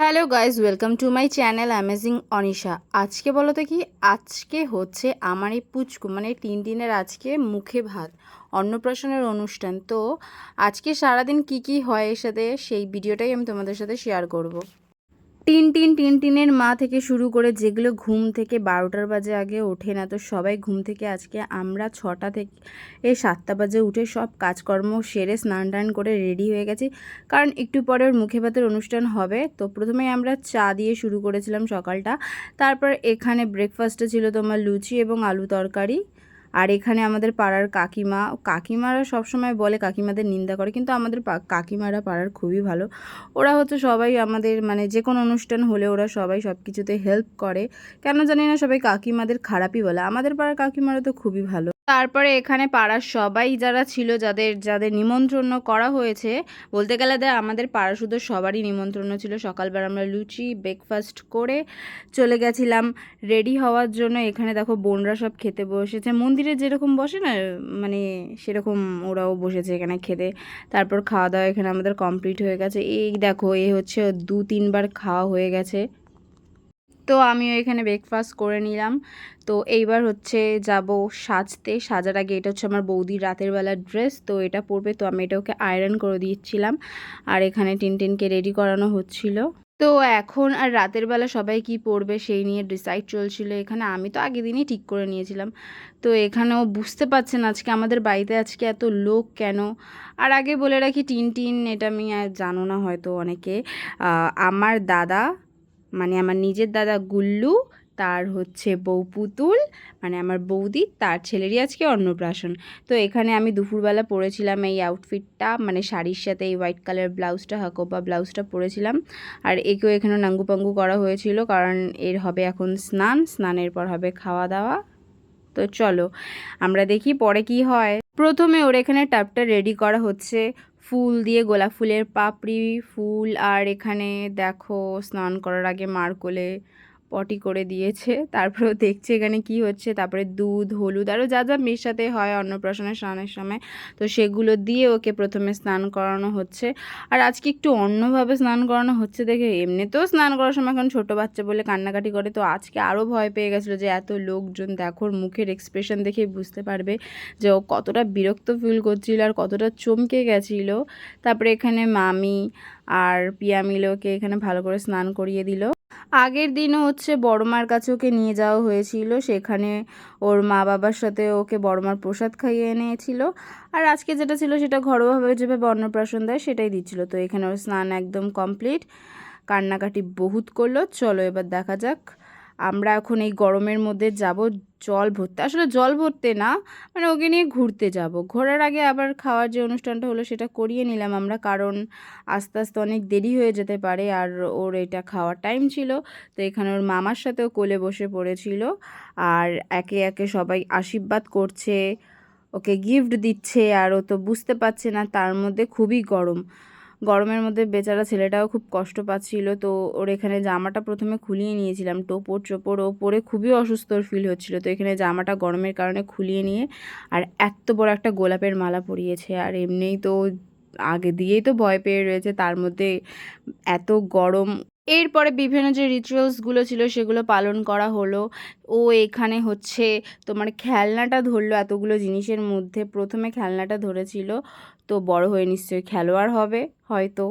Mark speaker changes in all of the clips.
Speaker 1: Hello guys welcome to my channel amazing Anisha আজকে বলো তো কি, আজকে হচ্ছে আমার এই পুচকু মানে তিন দিনের আজকে মুখে ভাত, অন্নপ্রাশনের অনুষ্ঠান তো আজকে সারাদিন কি কি হয় এর সাথে, সেই ভিডিওটাই আমি তোমাদের সাথে শেয়ার করব। টিন টিন টিন, টিনের মা থেকে শুরু করে যেগুলো ঘুম থেকে বারোটার বাজে আগে ওঠে না, তো সবাই ঘুম থেকে আজকে আমরা ছটা থেকে এই সাতটা বাজে উঠে সব কাজকর্ম সেরে স্নান টান করে রেডি হয়ে গেছি। কারণ একটু পরে ওর মুখে ভাতের অনুষ্ঠান হবে, তো প্রথমেই আমরা চা দিয়ে শুরু করেছিলাম সকালটা। তারপর এখানে ব্রেকফাস্টে ছিল তোমার লুচি এবং আলু তরকারি। আর এখানে আমাদের পাড়ার কাকিমা, কাকিমারা সবসময় বলে কাকিমাদের নিন্দা করে, কিন্তু আমাদের কাকিমারা পাড়ার খুবই ভালো। ওরা হচ্ছে সবাই আমাদের মানে যে কোনো অনুষ্ঠান হলে ওরা সবাই সব কিছুতে হেল্প করে। কেন জানি না সবাই কাকিমাদের খারাপই বলে। আমাদের পাড়ার কাকিমারা তো খুবই ভালো। তারপরে এখানে পাড়ার সবাই যারা ছিল, যাদের যাদের নিমন্ত্রণ করা হয়েছে, বলতে গেলে আমাদের পাড়া শুধু সবারই নিমন্ত্রণ ছিল। সকালবেলা আমরা লুচি ব্রেকফাস্ট করে চলে গেছিলাম। রেডি হওয়ার জন্য এখানে দেখো বোনরা সব খেতে বসেছে। মন্দিরে যেরকম বসে না মানে সেরকম ওরাও বসেছে এখানে খেতে। তারপর খাওয়া দাওয়া এখানে আমাদের কমপ্লিট হয়ে গেছে। এই দেখো, এ হচ্ছে দু তিনবার খাওয়া হয়ে গেছে। তো আমিও এখানে ব্রেকফাস্ট করে নিলাম। তো এইবার হচ্ছে যাব সাজতে। সাজার আগে এটা হচ্ছে আমার বৌদির রাতের বেলার ড্রেস তো এটা পরবে। তো আমি এটা ওকে আয়রন করে দিচ্ছিলাম। আর এখানে টিনটিনকে রেডি করানো হচ্ছিল। তো এখন আর রাতের বেলা সবাই কি পরবে সেই নিয়ে ডিসাইড চলছিল এখানে। আমি তো আগের দিনই ঠিক করে নিয়েছিলাম। তো এখানেও বুঝতে পারছেন আজকে আমাদের বাড়িতে আজকে এত লোক কেন? আর আগে বলে রাখি টিন টিন এটা আমি আর জানো না হয়তো অনেকে। আমার দাদা মানে আমার নিজের দাদা গুল্লু, তার হচ্ছে বউ পুতুল মানে আমার বৌদি, তার ছেলেরই আজকে অন্নপ্রাশন। তো এখানে আমি দুপুরবেলা পরেছিলাম এই আউটফিটটা মানে শাড়ির সাথে এই হোয়াইট কালার ব্লাউজটা হাকোপা ব্লাউজটা পরেছিলাম। আর একেও এখানে নাঙ্গু পাঙ্গু করা হয়েছিল, কারণ এর হবে এখন স্নান, স্নানের পর হবে খাওয়া দাওয়া। তো চলো, আমরা দেখি পরে কি হয়। প্রথমে ওর এখানে টাপটা রেডি করা হচ্ছে। ফুল দিয়ে গোলাপ ফুলের পাপড়ি ফুল আর এখানে দেখো স্নান করার আগে মার কোলে পটি করে দিয়েছে। তারপরেও দেখছে এখানে কি হচ্ছে, তারপরে দুধ, হলুদ, আরও যা যা মেশাতে হয় অন্নপ্রাশনের স্নানের সময়, তো সেগুলো দিয়ে ওকে প্রথমে স্নান করানো হচ্ছে। আর আজকে একটু অন্যভাবে স্নান করানো হচ্ছে দেখে, এমনিতেও স্নান করার সময় এখন ছোটো বাচ্চা বলে কান্নাকাটি করে, তো আজকে আরও ভয় পেয়ে গেছিল যে এত লোকজন, দেখো মুখের এক্সপ্রেশন দেখেই বুঝতে পারবে যে ও কতটা বিরক্ত ফিল করছিল আর কতটা চমকে গেছিল। তারপরে এখানে মামি আর পিয়া ওকে এখানে ভালো করে স্নান করিয়ে দিল। আগের দিনও হচ্ছে বড়মার কাছে ওকে নিয়ে যাওয়া হয়েছিল। সেখানে ওর মা বাবার সাথে ওকে বড়মার প্রসাদ খাইয়ে এনেছিল। আর আজকে যেটা ছিল সেটা ঘরোয়াভাবে যেভাবে অন্নপ্রাশন দেয় সেটাই দিচ্ছিল। তো এখানে ওর স্নান একদম কমপ্লিট। কান্নাকাটি বহুত করল। চলো এবার দেখা যাক আমরা এখন এই গরমের মধ্যে যাব জল ভরতে। আসলে জল ভরতে না মানে ওকে নিয়ে ঘুরতে যাব। ঘোরার আগে আবার খাওয়ার যে অনুষ্ঠানটা হলো সেটা করিয়ে নিলাম আমরা, কারণ আস্তে আস্তে অনেক দেরি হয়ে যেতে পারে আর ওর এটা খাওয়ার টাইম ছিল। তো এখানে ওর মামার সাথেও কোলে বসে পড়েছিল আর একে একে সবাই আশীর্বাদ করছে, ওকে গিফট দিচ্ছে আর ও তো বুঝতে পারছে না তার মধ্যে খুবই গরম। গরমের মধ্যে বেচারা ছেলেটাও খুব কষ্ট পাচ্ছিল। তো ওর এখানে জামাটা প্রথমে খুলিয়ে নিয়েছিলাম। টোপর চোপর, ও পরে খুবই অসুস্থ ফিল হচ্ছিল। তো এখানে জামাটা গরমের কারণে খুলিয়ে নিয়ে আর এত বড় একটা গোলাপের মালা পরিয়েছে। আর এমনিই তো আগে দিয়েই তো ভয় পেয়ে রয়েছে। তার মধ্যে এত গরম এরপরে বিভিন্ন যে রিচুয়ালসগুলো ছিল সেগুলো পালন করা হলো। ও এখানে হচ্ছে তোমার খেলনাটা ধরলো এতগুলো জিনিসের মধ্যে। প্রথমে খেলনাটা ধরেছিল, তো বড় হয়ে নিশ্চয়ই খেলোয়াড় হবে হয়তো।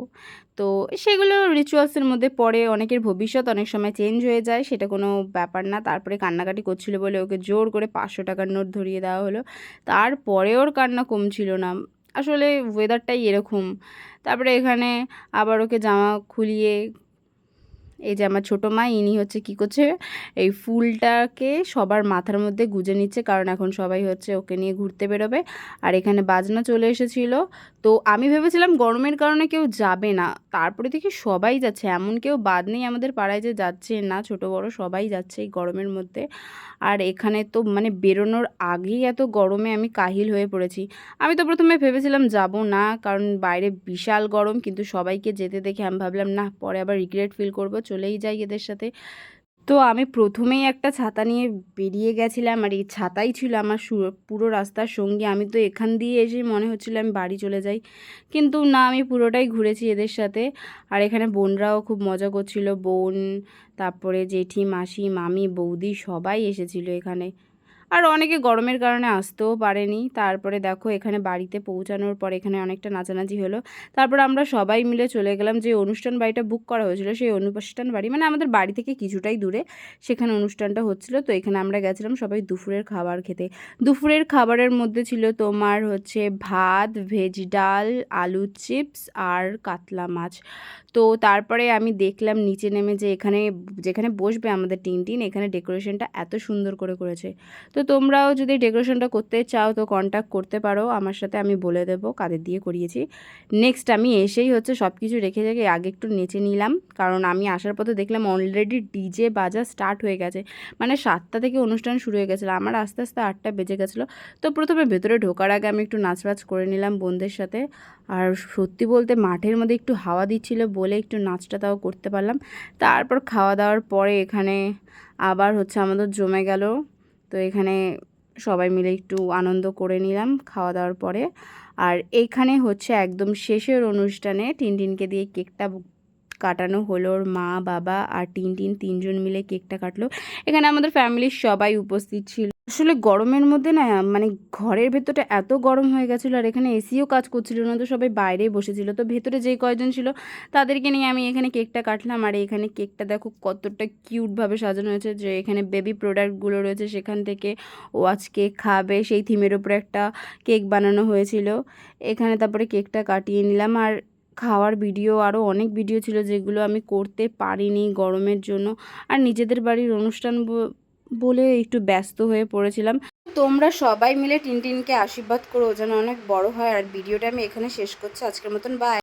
Speaker 1: তো সেগুলো রিচুয়ালসের মধ্যে পড়ে, অনেকের ভবিষ্যৎ অনেক সময় চেঞ্জ হয়ে যায়, সেটা কোনো ব্যাপার না। তারপরে কান্নাকাটি করছিল বলে ওকে জোর করে পাঁচশো টাকার নোট ধরিয়ে দেওয়া হলো। তারপরে ওর কান্না কমছিল না। আসলে ওয়েদারটাই এরকম। তারপরে এখানে আবার ওকে জামা খুলিয়ে এই যে আমার ছোটো মা, ইনি হচ্ছে কি করছে, এই ফুলটাকে সবার মাথার মধ্যে গুজে নিচ্ছে, কারণ এখন সবাই হচ্ছে ওকে নিয়ে ঘুরতে বেরোবে। আর এখানে বাজনা চলে এসেছিল। তো আমি ভেবেছিলাম গরমের কারণে কেউ যাবে না। তারপরে দেখি সবাই যাচ্ছে, এমন কেউ বাদ নেই আমাদের পাড়ায় যে যাচ্ছে না, ছোট বড় সবাই যাচ্ছে এই গরমের মধ্যে। আর এখানে তো মানে বেরোনোর আগেই এত গরমে আমি কাহিল হয়ে পড়েছি। আমি তো প্রথমে ভেবেছিলাম যাব না, কারণ বাইরে বিশাল গরম, কিন্তু সবাইকে যেতে দেখে আমি ভাবলাম না পরে আবার রিগ্রেট ফিল করব চলেই যাই এদের সাথে। তো আমি প্রথমেই একটা ছাতা নিয়ে বেরিয়ে গেছিলাম আর এই ছাতাই ছিল আমার পুরো রাস্তার সঙ্গী। আমি তো এখান দিয়ে এসে মনে হচ্ছিল আমি বাড়ি চলে যাই। কিন্তু না, আমি পুরোটাই ঘুরেছি এদের সাথে। আর এখানে বোনরাও খুব মজা করছিল। বোন, তারপরে জেঠি, মাসি, মামি, বৌদি সবাই এসেছিল এখানে। আর অনেকে গরমের কারণে আসতেও পারেনি। তারপরে দেখো এখানে বাড়িতে পৌঁছানোর পর এখানে অনেকটা নাচানাচি হলো। তারপর আমরা সবাই মিলে চলে গেলাম যে অনুষ্ঠান বাড়িটা বুক করা হয়েছিল, সেই অনুষ্ঠান বাড়ি। মানে আমাদের বাড়ি থেকে কিছুটাই দূরে সেখানে অনুষ্ঠানটা হচ্ছিল। তো এখানে আমরা গেছিলাম সবাই দুপুরের খাবার খেতে। দুপুরের খাবারের মধ্যে ছিল তোমার হচ্ছে ভাত ভেজ ডাল, আলু চিপস আর কাতলা মাছ। তো তারপরে আমি দেখলাম নিচে নেমে যে এখানে, যেখানে বসবে আমাদের টিন টিন এখানে ডেকোরেশনটা এত সুন্দর করে করেছে। তো তোমরাও যদি ডেকোরেশনটা করতে চাও, তো কন্ট্যাক্ট করতে পারো। আমার সাথে আমি বলে দেবো, কাদের দিয়ে করিয়েছি। নেক্সট আমি এসেই হচ্ছে সব কিছু রেখে রেখে আগে একটু নেচে নিলাম। কারণ আমি আসার পথে দেখলাম অলরেডি ডিজে বাজা স্টার্ট হয়ে গেছে। মানে সাতটা থেকে অনুষ্ঠান শুরু হয়ে গেছিল। আমার আস্তে আস্তে আটটা বেজে গেছিল। তো প্রথমে ভেতরে ঢোকার আগে আমি একটু নাচবাজ করে নিলাম বোনদের সাথে। আর সত্যি বলতে মাঠের মধ্যে একটু হাওয়া দিচ্ছিল বলে একটু নাচটা তাও করতে পারলাম। তারপর খাওয়া দাওয়ার পরে এখানে আবার হচ্ছে আমাদের জমে গেল। তো এখানে সবাই মিলে একটু আনন্দ করে নিলাম খাওয়া দাওয়ার পরে। আর এইখানে হচ্ছে একদম শেষের অনুষ্ঠানে টিনটিনকে দিয়ে কেকটা কাটানো হলো। ওর মা, বাবা আর টিনটিন তিনজন মিলে কেকটা কাটলো। এখানে আমাদের ফ্যামিলির সবাই উপস্থিত ছিল। আসলে গরমের মধ্যে না মানে ঘরের ভেতরটা এত গরম হয়ে গেছিল আর এখানে এসিও কাজ করছিল না তো সবাই বাইরেই বসেছিল। তো ভেতরে যেই কয়জন ছিল তাদেরকে নিয়ে আমি এখানে কেকটা কাটলাম আর এখানে কেকটা দেখো কতটা কিউটভাবে সাজানো হয়েছে যে এখানে বেবি প্রোডাক্টগুলো রয়েছে সেখান থেকে ও আজকে খাবে। সেই থিমের উপরে একটা কেক বানানো হয়েছিল। এখানে তারপরে কেকটা কাটিয়ে নিলাম আর খাওয়ার ভিডিও আরও অনেক ভিডিও ছিল যেগুলো আমি করতে পারিনি গরমের জন্য। আর নিজেদের বাড়ির অনুষ্ঠান বলে একটু ব্যস্ত হয়ে পড়েছিলাম। তোমরা সবাই মিলে টিনটিনকে আশীর্বাদ করো যেন অনেক বড় হয়। আর ভিডিওটা আমি এখানে শেষ করছি। আজকের মতন বাই